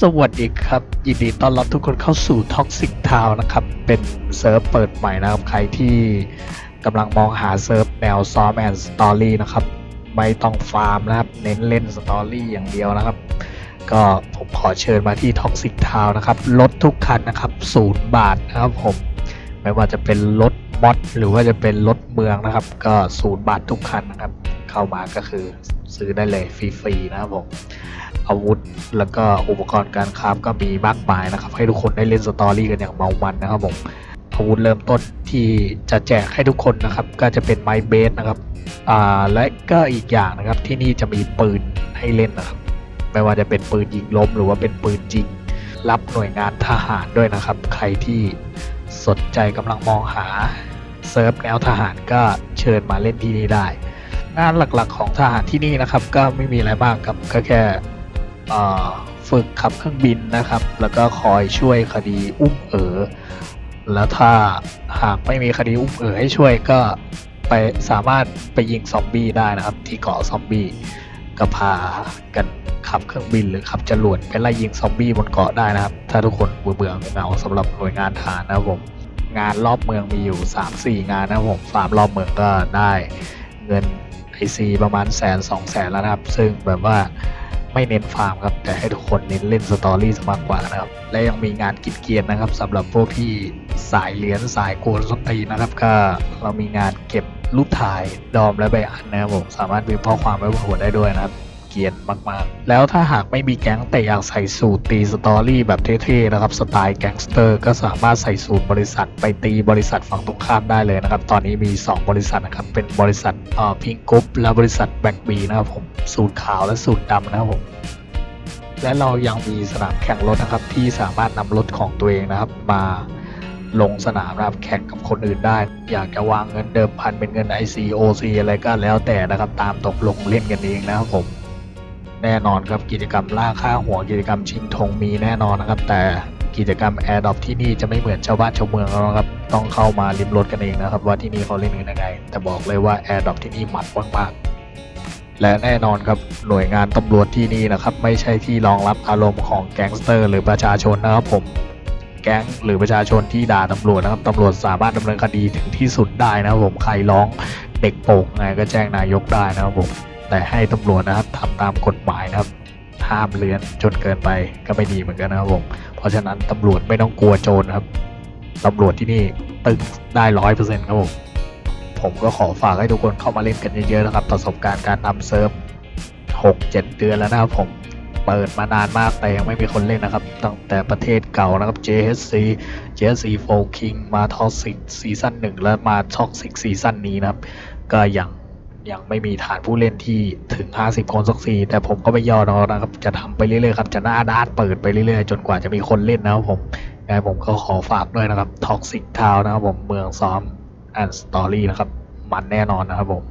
สวัสดีครับ ยินดีต้อนรับทุกคนเข้าสู่ Toxic Town นะครับ เป็นเซิร์ฟเปิดใหม่นะครับ ใครที่กำลังมองหาเซิร์ฟแนวซ้อมแอนสตอรี่นะครับ ไม่ต้องฟาร์มนะครับ เน้นเล่นสตอรี่อย่างเดียวนะครับ ก็ผมขอเชิญมาที่ Toxic Town นะครับรถทุกคันนะครับศูนย์บาทนะครับผม ไม่ว่าจะเป็นรถมอดหรือว่าจะเป็นรถเมืองนะครับ ก็ศูนย์บาททุกคันนะครับ เข้ามาก็คือซื้อได้เลยฟรีๆนะครับผม อาวุธ แล้วก็อุปกรณ์การคราฟก็มีมากมายนะครับ ให้ทุกคนได้เล่นสตอรี่กันอย่างเมามันนะครับผมอาวุธเริ่มต้นที่จะแจกให้ทุกคนนะครับ ก็จะเป็นไม้เบสนะครับอ่าและก็อีกอย่างนะครับที่นี่จะมีปืนให้เล่นนะครับ ไม่ว่าจะเป็นปืนยิงล้มหรือว่าเป็นปืนจริง รับหน่วยงานทหารด้วยนะครับ ใครที่สนใจกำลังมองหาเซิร์ฟแนวทหารก็เชิญมาเล่นที่นี่ได้ งานหลักๆของทหารที่นี่นะครับ ก็ไม่มีอะไรมากครับก็แค่ ฝึกขับเครื่องบินนะครับ แล้วก็คอยช่วยคดีอุ้มเอ๋อแล้วถ้าหากไม่มีคดีอุ้มเอ๋อให้ช่วยก็ไปสามารถไปยิงซอมบี้ได้นะครับ ที่เกาะซอมบี้ก็พากันขับเครื่องบินหรือขับจรวดไปไล่ยิงซอมบี้บนเกาะได้นะครับ ถ้าทุกคนเบื่อเบื่อเหงาสำหรับหน่วยงานทหารนะครับผมงานรอบเมืองมีอยู่ 3-4 งานนะครับผมฟาร์มรอบเมืองก็ได้เงินไอซีประมาณแสนสองแสนแล้วนะครับ ซึ่งแบบว่า ไม่เน้นฟาร์มครับ แต่ให้ทุกคนเน้นเล่นสตอรี่มากกว่านะครับ และยังมีงานกิจเกียรนะครับสำหรับพวกที่สายเหรียญสายโกนสตีนะครับก็เรามีงานเก็บรูปถ่ายดอมและใบอันนะครับผมสามารถพิมพ์ข้อความไว้บนหัวได้ด้วยนะครับ เกรียนมากๆ แล้วถ้าหากไม่มีแก๊งแต่อยากใส่สูตรตีสตอรี่แบบเท่ๆนะครับสไตล์แก๊งสเตอร์ก็สามารถใส่สูตรบริษัทไปตีบริษัทฝั่งตรงข้ามได้เลยนะครับ ตอนนี้มี 2 บริษัทนะครับ เป็นบริษัทเอ่อพิงกุ๊ปและบริษัทแบ็กบีนะครับผมสูตรขาวและสูตรดำนะครับผมและเรายังมีสนามแข่งรถนะครับที่สามารถนำรถของตัวเองนะครับ มาลงสนามนะครับแข่งกับคนอื่นได้ อยากจะวางเงินเดิมพันเป็นเงิน IC OC อะไรก็แล้วแต่นะครับ ตามตกลงเล่นกันเองนะครับผม แน่นอนครับกิจกรรมล่าค่าหัวกิจกรรมชิงธงมีแน่นอนนะครับ แต่กิจกรรม Air d r o p ที่นี่จะไม่เหมือนชาวบ้านชาวเมืองแล้วครับต้องเข้ามาริมรถกันเองนะครับ ว่าที่นี่เขาเล่นกันยังไงแต่บอกเลยว่า Air d r o p ที่นี่หมันมากๆและแน่นอนครับหน่วยงานตำรวจที่นี่นะครับ ไม่ใช่ที่รองรับอารมณ์ของแก๊งสเตอร์หรือประชาชนนะครับผมแก๊งหรือประชาชนที่ด่าตำรวจนะครับตำรวจสามารถดำเนินคดีถึงที่สุดได้นะครับผมใครร้องเด็กโป่งไงก็แจ้งนายกได้นะครับผม แต่ให้ตำรวจนะครับทำตามกฎหมายนะครับห้ามเลือนจนเกินไปก็ไม่ดีเหมือนกันนะครับผมเพราะฉะนั้นตำรวจไม่ต้องกลัวโจรครับตำรวจที่นี่ตึงได้ร้อยเปอร์เซ็นต์ครับผมผมก็ขอฝากให้ทุกคนเข้ามาเล่นกันเยอะๆนะครับ ประสบการณ์การนำเซิร์ฟหกเจ็ดเดือนแล้วนะครับผมเปิดมานานมากแต่ยังไม่มีคนเล่นนะครับ ตั้งแต่ประเทศเก่านะครับ JSC JSC 4 King มา Toxic ซีซั่น1แล้วมา Toxic ซีซั่นนี้นะครับ ก็ยัง ยังไม่มีฐานผู้เล่นที่ถึง 50 คนสักทีแต่ผมก็ไม่ย่อท้อนะครับ จะทำไปเรื่อยๆครับ จะหน้าด้านเปิดไปเรื่อยๆ จนกว่าจะมีคนเล่นนะครับผมยังไงผมก็ขอฝากด้วยนะครับท็อกซิกทาวนะครับผมเมืองซ้อมแอนด์สตอรี่นะครับ มันแน่นอนนะครับผม